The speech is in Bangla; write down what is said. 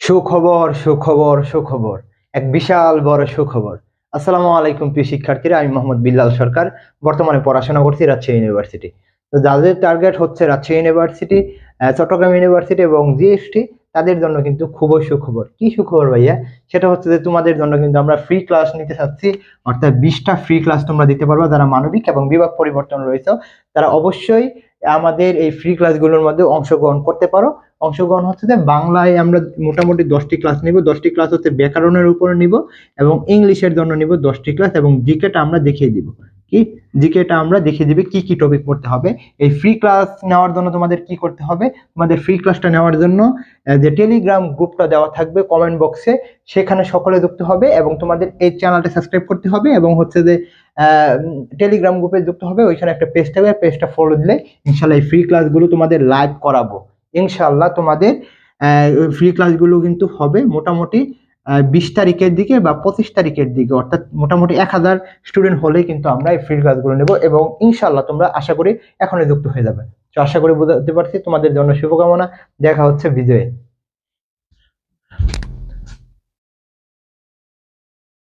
সুখবর সুখবর সুখবর। এক বিশাল বড় সুখবর। আসসালামু আলাইকুম প্রিয় শিক্ষার্থীরা, আমি মোহাম্মদ বিল্লাল সরকার। বর্তমানে পড়াশোনা করছি রাজশাহী ইউনিভার্সিটি। তো যাদের টার্গেট হচ্ছে রাজশাহী ইউনিভার্সিটি চট্টগ্রাম ইউনিভার্সিটি এবং জিএসটি, তাদের জন্য কিন্তু খুবই সুখবর। কি সুখবর ভাইয়া? সেটা হচ্ছে যে তোমাদের জন্য কিন্তু আমরা ফ্রি ক্লাস নিতে চাচ্ছি। অর্থাৎ বিশটা ফ্রি ক্লাস তোমরা দিতে পারবে। যারা মানবিক এবং বিভাগ পরিবর্তন রয়েছে, তারা অবশ্যই আমাদের এই ফ্রি ক্লাসগুলোর মধ্যে অংশগ্রহণ করতে পারো। অংশগ্রহণ হচ্ছে যে বাংলায় আমরা মোটামুটি দশটি ক্লাস নিব। দশটি ক্লাস হচ্ছে ব্যাকরণের উপরে নিব এবং ইংলিশের জন্য নিব দশটি ক্লাস এবং জিকেটা আমরা দেখিয়ে দিব। কি? জিকেটা আমরা দেখিয়ে দিবে কি কি টপিক পড়তে হবে। এই ফ্রি ক্লাস নেওয়ার জন্য তোমাদের কি করতে হবে? তোমাদের ফ্রি ক্লাসটা নেওয়ার জন্য যে টেলিগ্রাম গ্রুপটা দেওয়া থাকবে কমেন্ট বক্সে সেখানে সকলে যুক্ত হবে এবং তোমাদের এই চ্যানেলটা সাবস্ক্রাইব করতে হবে এবং হচ্ছে যে টেলিগ্রাম গ্রুপে যুক্ত হবে, ওইখানে একটা পেজ থাকবে পেজটা ফলো দিলে ইনশাল্লাহ এই ফ্রি ক্লাসগুলো তোমাদের লাইভ করাবো। ইনশাল্লাহ তোমাদের ফ্রি ক্লাসগুলো কিন্তু হবে মোটামুটি বিশ তারিখের দিকে বা পঁচিশ তারিখের দিকে, অর্থাৎ মোটামুটি এক হাজার স্টুডেন্ট হলেই কিন্তু আমরা এই ফ্রি ক্লাসগুলো নেব এবং ইনশাল্লাহ তোমরা আশা করি এখনই যুক্ত হয়ে যাবে। তো আশা করি বুঝতে পারছি, তোমাদের জন্য শুভকামনা, দেখা হচ্ছে বিজয়ে।